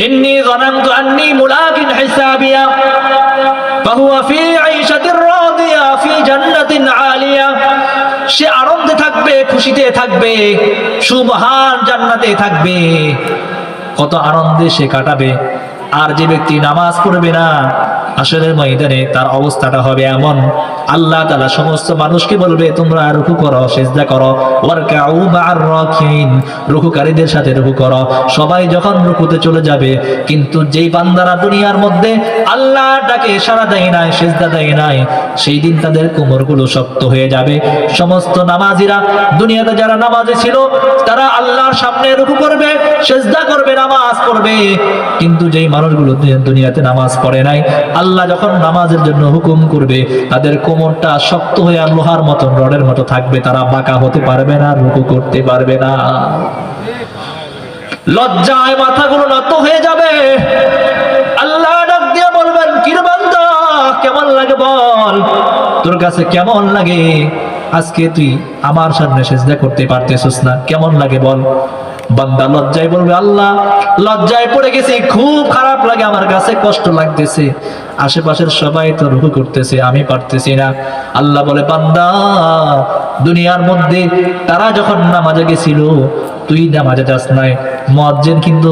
ইন্নী ظننت أني ملاق حسابيا فهو في عيشة راضية في جنة عالية সে আনন্দে থাকবে খুশিতে থাকবে সুমহান জান্নাতে থাকবে কত আনন্দে সে কাটাবে আর যে ব্যক্তি নামাজ পড়বে না আসরের ময়দানে তার অবস্থাটা হবে এমন। আল্লাহ তালা সমস্ত মানুষকে বলবে, তোমরা রুকু করো, সেজদা করো, ওয়ারকাউ রুকুকারীদের সাথে রুকু করো। সবাই যখন রুকুতে চলে যাবে, কিন্তু যেই বান্দারা দুনিয়ার মধ্যে আল্লাহ ডাকে সারা দেয় নাই, সেজদা দেয় নাই, সেই দিন তাদের কোমরগুলো শক্ত হয়ে যাবে। সমস্ত নামাজিরা, দুনিয়াতে যারা নামাজে ছিল, তারা আল্লাহর সামনে রুকু করবে, সেজদা করবে, নামাজ পড়বে। কিন্তু যেই মানুষগুলো দুনিয়াতে নামাজ পড়ে নাই, আল্লাহ যখন নামাজের জন্য হুকুম করবে, তাদের কোমরটা শক্ত হয়ে আর লোহার মতন, রডের মতো থাকবে, তারা বাঁকা হতে পারবে না, রুকু করতে পারবে না। লজ্জায় মাথাগুলো নত হয়ে যাবে। আল্লাহ ডাক দিয়ে বলবেন, কিরে বান্দা, কেমন লাগে বল? তোর কাছে কেমন লাগে? আজকে তুই আমার সামনে সেজদা করতে পারতেছিস না, কেমন লাগে বল? বান্দা লজ্জায় বলবে, আল্লাহ, লজ্জায় পড়ে গেছি, খুব খারাপ লাগে, আমার কাছে কষ্ট লাগতেছে। আশেপাশের সবাই তো রুকু করতেছে, আমি পারতেছি না। আল্লাহ বলে, বান্দা, দুনিয়ার মধ্যে তারা যখন নামাজে গেছিল, তুই নামাজে যাস নাই। মজ্জের কিন্তু